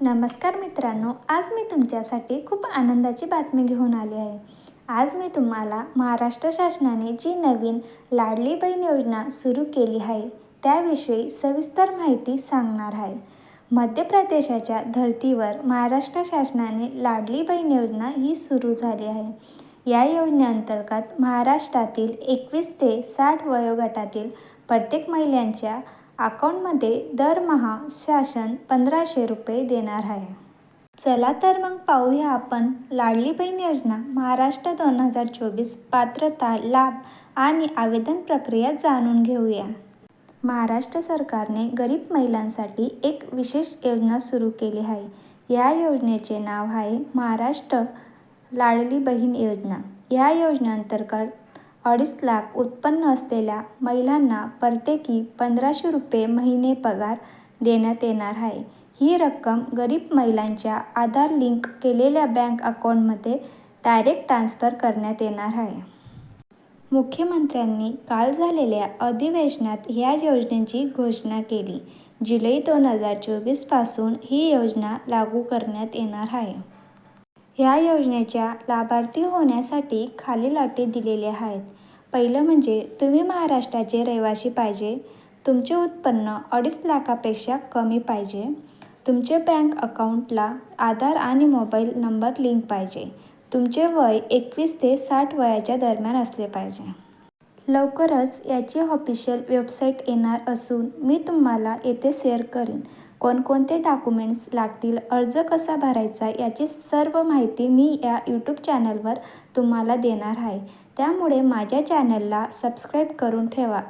नमस्कार मित्रांनो आज मी तुमच्यासाठी खूप आनंदाची बातमी घेऊन आली आहे. आज मी तुम्हाला महाराष्ट्र शासनाने जी नवीन लाडली बहीण योजना सुरू केली आहे त्याविषयी सविस्तर माहिती सांगणार आहे. मध्य प्रदेशाच्या धर्तीवर महाराष्ट्र शासनाने लाडली बहीण योजना ही सुरू झाली आहे. या योजनेअंतर्गत महाराष्ट्रातील एकवीस ते साठ वयोगटातील प्रत्येक महिलांच्या अकाउंटमध्ये दरमहा शासन पंधराशे रुपये देणार आहे. चला तर मग पाहूया आपण लाडली बहीण योजना महाराष्ट्र दोन हजार चोवीस पात्रता लाभ आणि आवेदन प्रक्रिया जाणून घेऊया. महाराष्ट्र सरकारने गरीब महिलांसाठी एक विशेष योजना सुरू केली आहे. या योजनेचे नाव आहे महाराष्ट्र लाडली बहीण योजना. या योजनेअंतर्गत अडीच लाख उत्पन्न असलेल्या महिलांना प्रत्येकी पंधराशे रुपये महिने पगार देण्यात येणार आहे. ही रक्कम गरीब महिलांच्या आधार लिंक केलेल्या बँक अकाउंटमध्ये डायरेक्ट ट्रान्स्फर करण्यात येणार आहे. मुख्यमंत्र्यांनी काल झालेल्या अधिवेशनात ह्या योजनेची घोषणा केली. जुलै दोन हजार चोवीसपासून ही योजना लागू करण्यात येणार आहे. ह्या योजनेच्या लाभार्थी होण्यासाठी खालील अटी दिलेल्या आहेत. पहिलं म्हणजे तुम्ही महाराष्ट्राचे रहिवासी पाहिजे. तुमचे उत्पन्न अडीच लाखापेक्षा कमी पाहिजे. तुमचे बँक अकाउंटला आधार आणि मोबाईल नंबर लिंक पाहिजे. तुमचे वय एकवीस ते साठ वयाच्या दरम्यान असले पाहिजे. लवकरच याची ऑफिशियल वेबसाईट येणार असून मी तुम्हाला येथे शेअर करीन. कोणकोणते डॉक्युमेंट्स लागतील अर्ज कसा भरायचा याची सर्व माहिती मी या यूट्यूब चॅनलवर तुम्हाला देणार आहे. त्यामुळे माझ्या चॅनलला सबस्क्राईब करून ठेवा.